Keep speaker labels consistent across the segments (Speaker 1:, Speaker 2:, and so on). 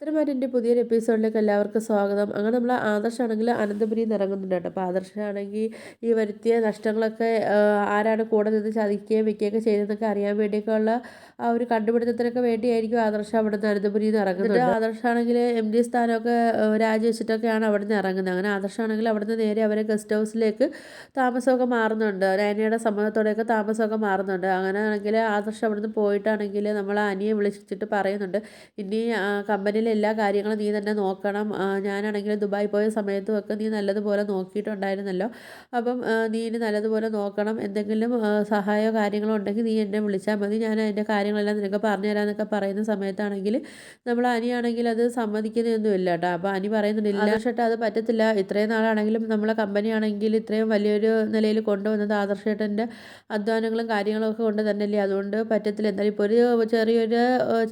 Speaker 1: അത്രമായിട്ട് എന്റെ പുതിയൊരു എപ്പിസോഡിലേക്ക് എല്ലാവർക്കും സ്വാഗതം. അങ്ങനെ നമ്മൾ ആദർശാണെങ്കിൽ അനന്തപുരിയിൽ നിന്ന് ഇറങ്ങുന്നുണ്ട് കേട്ടോ. അപ്പോൾ ആദർശാണെങ്കിൽ ഈ വരുത്തിയ നഷ്ടങ്ങളൊക്കെ ആരാണ് കൂടെ നിന്ന് ചതിക്കുകയും വെക്കുകയൊക്കെ ചെയ്തതെന്നൊക്കെ അറിയാൻ വേണ്ടിയൊക്കെ ഉള്ള ആ ഒരു കണ്ടുപിടുത്തത്തിനൊക്കെ വേണ്ടിയായിരിക്കും ആദർശ അവിടെ നിന്ന് അനന്തപുരിയിൽ നിന്ന് ഇറങ്ങുന്നത്. ആദർശാണെങ്കിൽ എം ഡി സ്ഥാനമൊക്കെ രാജിവെച്ചിട്ടൊക്കെയാണ് അവിടെ നിന്ന് ഇറങ്ങുന്നത്. അങ്ങനെ ആദർശാണെങ്കിൽ അവിടെ നിന്ന് നേരെ അവരെ ഗസ്റ്റ് ഹൗസിലേക്ക് താമസമൊക്കെ മാറുന്നുണ്ട്. നയനയുടെ സമ്മതത്തോടെയൊക്കെ താമസമൊക്കെ മാറുന്നുണ്ട്. അങ്ങനെ ആണെങ്കിൽ ആദർശം അവിടെ നിന്ന് പോയിട്ടാണെങ്കിൽ നമ്മൾ അനിയെ വിളിച്ചിട്ട് പറയുന്നുണ്ട്. ഇനി കമ്പനിയിൽ എല്ലാ കാര്യങ്ങളും നീ തന്നെ നോക്കണം. ഞാനാണെങ്കിൽ ദുബായി പോയ സമയത്തും നീ നല്ലതുപോലെ നോക്കിയിട്ടുണ്ടായിരുന്നല്ലോ. അപ്പം നീ ഇനി നല്ലതുപോലെ നോക്കണം. എന്തെങ്കിലും സഹായമോ കാര്യങ്ങളോ ഉണ്ടെങ്കിൽ നീ എന്നെ വിളിച്ചാൽ മതി. ഞാൻ അതിന്റെ കാര്യങ്ങളെല്ലാം നിനക്ക് പറഞ്ഞു തരാമെന്നൊക്കെ പറയുന്ന സമയത്താണെങ്കിൽ നമ്മൾ അനിയാണെങ്കിൽ അത് സമ്മതിക്കുന്നതൊന്നുമില്ല കേട്ടോ. അപ്പോൾ അനി പറയുന്നുണ്ട് ഇല്ല പക്ഷേ അത് പറ്റത്തില്ല. ഇത്രയും നാളാണെങ്കിലും നമ്മളെ കമ്പനി ആണെങ്കിൽ ഇത്രയും വലിയൊരു നിലയിൽ കൊണ്ടുവന്നത് ആദർശേട്ടന്റെ അധ്വാനങ്ങളും കാര്യങ്ങളും ഒക്കെ കൊണ്ട് തന്നെയല്ലേ. അതുകൊണ്ട് പറ്റത്തില്ല. എന്തായാലും ഇപ്പോൾ ഒരു ചെറിയൊരു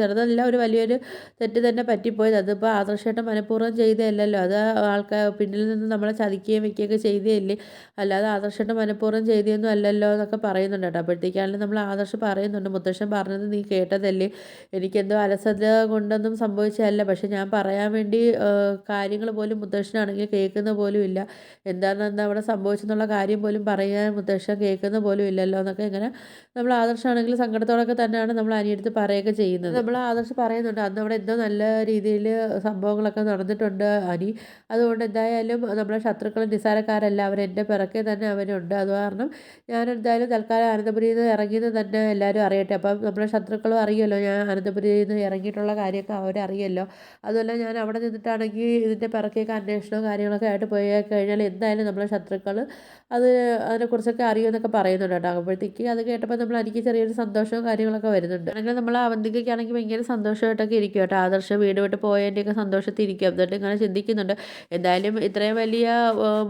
Speaker 1: ചെറുതല്ല ഒരു വലിയൊരു തെറ്റ് തന്നെ പറ്റി പറ്റിപ്പോയത്. അതിപ്പോൾ ആദർശേട്ടൻ മനഃപൂർവം ചെയ്തതല്ലല്ലോ. അത് ആൾക്കാർ പിന്നിൽ നിന്ന് നമ്മളെ ചതിക്കുകയും വെക്കുകയൊക്കെ ചെയ്തതല്ലേ? അല്ലാതെ ആദർശേട്ടൻ മനഃപൂർവം ചെയ്തതൊന്നും അല്ലല്ലോ എന്നൊക്കെ പറയുന്നുണ്ട് കേട്ടോ. അപ്പോഴത്തേക്കാണെങ്കിലും നമ്മൾ ആദർശം പറയുന്നുണ്ട്. മുത്തശ്ശൻ പറഞ്ഞത് നീ കേട്ടതല്ലേ? എനിക്കെന്തോ അലസത കൊണ്ടൊന്നും സംഭവിച്ചതല്ല. പക്ഷെ ഞാൻ പറയാൻ വേണ്ടി കാര്യങ്ങൾ പോലും മുത്തശ്ശനാണെങ്കിൽ കേൾക്കുന്ന പോലും ഇല്ല. എന്താണ് എന്താ അവിടെ സംഭവിച്ചെന്നുള്ള കാര്യം പോലും പറയാൻ മുത്തശ്ശൻ കേൾക്കുന്ന പോലും ഇല്ലല്ലോ എന്നൊക്കെ ഇങ്ങനെ നമ്മൾ ആദർശമാണെങ്കിൽ സങ്കടത്തോടൊക്കെ തന്നെയാണ് നമ്മൾ അനിയടുത്ത് പറയുകയൊക്കെ ചെയ്യുന്നത്. നമ്മൾ ആദർശം പറയുന്നുണ്ട്. അന്ന് അവിടെ എന്തോ നല്ല രീതിയിൽ സംഭവങ്ങളൊക്കെ നടന്നിട്ടുണ്ട് അനി. അതുകൊണ്ട് എന്തായാലും നമ്മളെ ശത്രുക്കൾ അവർ എന്റെ പിറക്കെ തന്നെ അവനുണ്ട് അത് കാരണം ഞാൻ എന്തായാലും തൽക്കാലം അനന്തപുരിയിൽ നിന്ന് ഇറങ്ങിയത് തന്നെ എല്ലാവരും അറിയട്ടെ. അപ്പം നമ്മളെ ശത്രുക്കളും അറിയുമല്ലോ. ഞാൻ അനന്തപുരിയിൽ നിന്ന് ഇറങ്ങിയിട്ടുള്ള കാര്യമൊക്കെ അവരറിയല്ലോ. അതുമല്ല ഞാൻ അവിടെ നിന്നിട്ടാണെങ്കിൽ ഇതിന്റെ പിറക്കെയൊക്കെ അന്വേഷണവും കാര്യങ്ങളൊക്കെ ആയിട്ട് പോയി കഴിഞ്ഞാൽ എന്തായാലും നമ്മളെ ശത്രുക്കൾ അത് അതിനെക്കുറിച്ചൊക്കെ അറിയുമെന്നൊക്കെ പറയുന്നുണ്ട് കേട്ടോ. അപ്പോഴത്തേക്ക് അത് കേട്ടപ്പോൾ നമ്മൾ എനിക്ക് ചെറിയൊരു സന്തോഷവും കാര്യങ്ങളൊക്കെ വരുന്നുണ്ട്. അല്ലെങ്കിൽ നമ്മൾ അവന്തികയ്ക്കാണെങ്കിൽ ഭയങ്കര സന്തോഷമായിട്ടൊക്കെ ഇരിക്കും കേട്ടോ. ആദർശ വീട് വിട്ട് പോയതിന്റെയൊക്കെ സന്തോഷത്തിരിക്കും. എന്നിട്ട് ഇങ്ങനെ ചിന്തിക്കുന്നുണ്ട്. എന്തായാലും ഇത്രയും വലിയ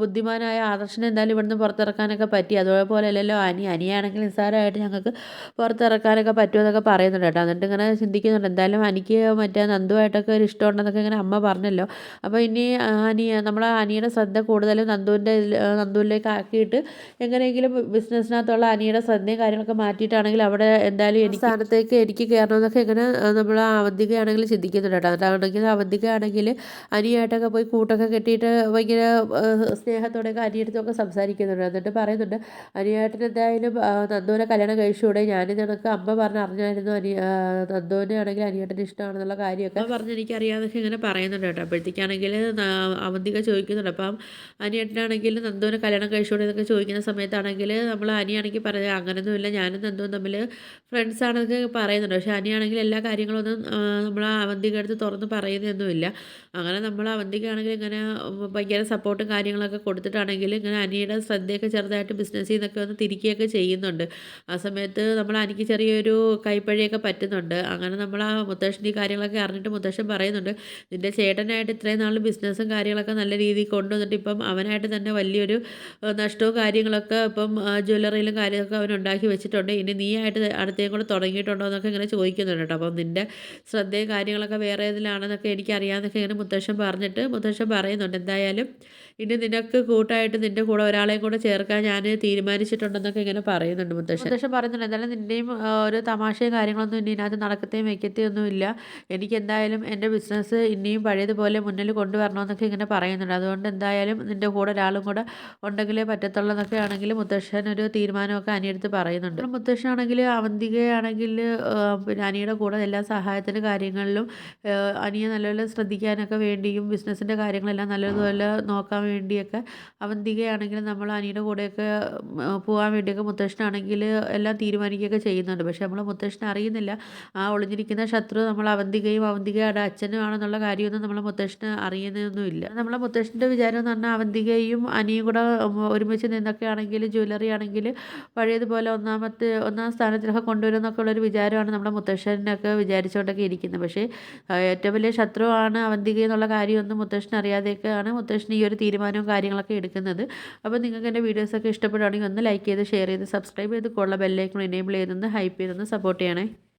Speaker 1: ബുദ്ധിമാനായ ആദർശനെ എന്തായാലും ഇവിടുന്ന് പുറത്തിറക്കാനൊക്കെ പറ്റി. അതുപോലെ അല്ലല്ലോ അനി അനിയാണെങ്കിൽ നിസ്സാരമായിട്ട് ഞങ്ങൾക്ക് പുറത്തിറക്കാനൊക്കെ പറ്റുമെന്നൊക്കെ പറയുന്നുണ്ട് കേട്ടോ. എന്നിട്ട് ഇങ്ങനെ ചിന്തിക്കുന്നുണ്ട്. എന്തായാലും അനിക്ക് മറ്റേ നന്ദുവായിട്ടൊക്കെ ഒരു ഇഷ്ടമുണ്ടെന്നൊക്കെ ഇങ്ങനെ അമ്മ പറഞ്ഞല്ലോ. അപ്പോൾ ഇനി അനിയ നമ്മളെ അനിയുടെ ശ്രദ്ധ കൂടുതലും നന്ദുവിന്റെ നന്ദുവിലേക്ക് ആക്കിയിട്ട് എങ്ങനെയെങ്കിലും ബിസിനസ്സിനകത്തുള്ള അനിയുടെ ശ്രദ്ധയും കാര്യങ്ങളൊക്കെ മാറ്റിയിട്ടാണെങ്കിൽ അവിടെ എന്തായാലും എനിക്ക് സ്ഥാനത്തേക്ക് എനിക്ക് കയറണമെന്നൊക്കെ ഇങ്ങനെ നമ്മൾ അവധികയാണെങ്കിൽ ചിന്തിക്കുന്നുണ്ട് കേട്ടോ. അതാണെങ്കിൽ അവന്തിക്കാണെങ്കിൽ അനിയായിട്ടൊക്കെ പോയി കൂട്ടൊക്കെ കെട്ടിയിട്ട് ഭയങ്കര സ്നേഹത്തോടെയൊക്കെ അനിയടുത്തൊക്കെ സംസാരിക്കുന്നുണ്ട്. എന്നിട്ട് പറയുന്നുണ്ട് അനിയായിട്ടിന് എന്തായാലും നന്ദുവിനെ കല്യാണം കഴിച്ചുകൂടെ? ഞാനിത് നിനക്ക് അമ്മ പറഞ്ഞ് അറിഞ്ഞായിരുന്നു. അനി നന്ദുവിനെ ആണെങ്കിൽ അനിയേട്ടന് ഇഷ്ടമാണെന്നുള്ള കാര്യമൊക്കെ. പറഞ്ഞ് എനിക്കറിയാമെന്നൊക്കെ ഇങ്ങനെ പറയുന്നുണ്ട് കേട്ടോ. അപ്പോഴത്തേക്കാണെങ്കിൽ അവന്തിക ചോദിക്കുന്നുണ്ട്. അപ്പം അനിയേട്ടനാണെങ്കിൽ നന്ദുവിനെ കല്യാണം കഴിച്ചുകൂടെ എന്നൊക്കെ ചോദിക്കുന്ന സമയത്താണെങ്കിൽ നമ്മൾ അനിയാണെങ്കിൽ പറയുന്നത് അങ്ങനെയൊന്നുമില്ല ഞാനും നന്ദുവും തമ്മിൽ ഫ്രണ്ട്സാണെന്നൊക്കെ പറയുന്നുണ്ട്. പക്ഷേ അനിയാണെങ്കിൽ എല്ലാ കാര്യങ്ങളൊന്നും നമ്മൾ അവന്തിക അടുത്ത് തുറന്ന് പറയുന്നതൊന്നുമില്ല. അങ്ങനെ നമ്മൾ അവന്തിക്കാണെങ്കിൽ ഇങ്ങനെ ഭയങ്കര സപ്പോർട്ടും കാര്യങ്ങളൊക്കെ കൊടുത്തിട്ടാണെങ്കിൽ ഇങ്ങനെ അനിയുടെ ശ്രദ്ധയൊക്കെ ചെറുതായിട്ട് ബിസിനസ്സിൽ നിന്നൊക്കെ ഒന്ന് തിരിക്കുകയൊക്കെ ചെയ്യുന്നുണ്ട്. ആ സമയത്ത് നമ്മൾ അനിക്ക് ചെറിയൊരു കൈപ്പഴിയൊക്കെ പറ്റുന്നുണ്ട്. അങ്ങനെ നമ്മൾ ആ മുത്തശ്ശന്റെ കാര്യങ്ങളൊക്കെ അറിഞ്ഞിട്ട് മുത്തശ്ശൻ പറയുന്നുണ്ട് നിന്റെ ചേട്ടനായിട്ട് ഇത്രയും നാൾ ബിസിനസ്സും കാര്യങ്ങളൊക്കെ നല്ല രീതിയിൽ കൊണ്ടുവന്നിട്ട് ഇപ്പം അവനായിട്ട് തന്നെ വലിയൊരു നഷ്ടവും കാര്യങ്ങളൊക്കെ ഇപ്പം ജ്വല്ലറിയിലും കാര്യമൊക്കെ അവൻ ഉണ്ടാക്കി വെച്ചിട്ടുണ്ട്. ഇനി നീ ആയിട്ട് അടുത്തേക്കൂടെ കൂടെ തുടങ്ങിയിട്ടുണ്ടോ എന്നൊക്കെ ഇങ്ങനെ ചോദിക്കുന്നുണ്ട് കേട്ടോ. അപ്പം നിന്റെ ശ്രദ്ധയും കാര്യങ്ങളൊക്കെ വേറെ ഏതിലാണെന്നൊക്കെ എനിക്കറിയാമെന്നൊക്കെ ഇങ്ങനെ മുത്തശ്ശൻ പറഞ്ഞിട്ട് മുത്തശ്ശൻ പറയുന്നുണ്ട് എന്തായാലും ഇനി നിനക്ക് കൂട്ടായിട്ട് നിന്റെ കൂടെ ഒരാളെയും കൂടെ ചേർക്കാൻ ഞാൻ തീരുമാനിച്ചിട്ടുണ്ടെന്നൊക്കെ ഇങ്ങനെ പറയുന്നുണ്ട് മുത്തശ്ശൻ. മുത്തശ്ശൻ പറയുന്നുണ്ട് എന്തായാലും നിന്റെയും ഒരു തമാശയും കാര്യങ്ങളൊന്നും ഇനി ഇതിനകത്ത് നടക്കത്തെയും ഒന്നും ഇല്ല എനിക്ക് എന്തായാലും എന്റെ ബിസിനസ് ഇനിയും പഴയതുപോലെ മുന്നിൽ കൊണ്ടുവരണമെന്നൊക്കെ ഇങ്ങനെ പറയുന്നുണ്ട്. അതുകൊണ്ട് എന്തായാലും നിന്റെ കൂടെ ഒരാളും കൂടെ ഉണ്ടെങ്കിലേ പറ്റത്തുള്ളൂ എന്നൊക്കെ ആണെങ്കിൽ മുത്തശ്ശൻ ഒരു തീരുമാനമൊക്കെ അനിയെടുത്ത് പറയുന്നുണ്ട്. മുത്തശ്ശനാണെങ്കിൽ അവന്തികയാണെങ്കിൽ പിന്നെ അനിയുടെ കൂടെ എല്ലാ സഹായത്തിന്റെ കാര്യങ്ങളിലും അനിയെ നല്ലപോലെ ശ്രദ്ധിക്കാനൊക്കെ വേണ്ടിയും ബിസിനസ്സിന്റെ കാര്യങ്ങളെല്ലാം നല്ലതുപോലെ നോക്കാൻ വേണ്ടിയൊക്കെ അവൻ തികയാണെങ്കിൽ നമ്മൾ അനിയുടെ കൂടെയൊക്കെ പോകാൻ വേണ്ടിയൊക്കെ മുത്തശ്ശനാണെങ്കിൽ എല്ലാം തീരുമാനിക്കുകയൊക്കെ ചെയ്യുന്നുണ്ട്. പക്ഷേ നമ്മൾ മുത്തശ്ശൻ അറിയുന്നില്ല. ആ ഒളിഞ്ഞിരിക്കുന്ന ശത്രു നമ്മൾ അവന്തികയും അവന്തികയുടെ അച്ഛനും ആണെന്നുള്ള കാര്യമൊന്നും നമ്മൾ മുത്തശ്ശന് അറിയുന്നതൊന്നുമില്ല. നമ്മളെ മുത്തശ്ശന്റെ വിചാരം എന്ന് പറഞ്ഞാൽ അവന്തികയും അനിയും കൂടെ ഒരുമിച്ച് നിന്നൊക്കെ ആണെങ്കിൽ ജ്വല്ലറി ആണെങ്കിൽ പഴയതുപോലെ ഒന്നാമത്തെ ഒന്നാം സ്ഥാനത്തിലൊക്കെ കൊണ്ടുവരുമെന്നൊക്കെ ഉള്ളൊരു വിചാരമാണ് നമ്മുടെ മുത്തശ്ശനൊക്കെ വിചാരിച്ചുകൊണ്ടൊക്കെ ഇരിക്കുന്നത്. പക്ഷേ ഏറ്റവും വലിയ ശത്രുവാണ് അവന്തിക എന്നുള്ള കാര്യമൊന്നും മുത്തശ്ശൻ അറിയാതെയൊക്കെയാണ് മുത്തശ്ശൻ ഈ ഒരു തീരുമാനവും കാര്യങ്ങളൊക്കെ എടുക്കുന്നത്. അപ്പോൾ നിങ്ങൾക്ക് എന്റെ വീഡിയോസൊക്കെ ഇഷ്ടപ്പെടുകയാണെങ്കിൽ ഒന്ന് ലൈക്ക് ചെയ്ത് ഷെയർ ചെയ്ത് സബ്സ്ക്രൈബ് ചെയ്ത് കൊള്ള ബെല്ലൈക്കൺ എനേബിൾ ചെയ്തൊന്ന് ഹൈപ്പ് ചെയ്തൊന്ന് സപ്പോർട്ട് ചെയ്യണേ.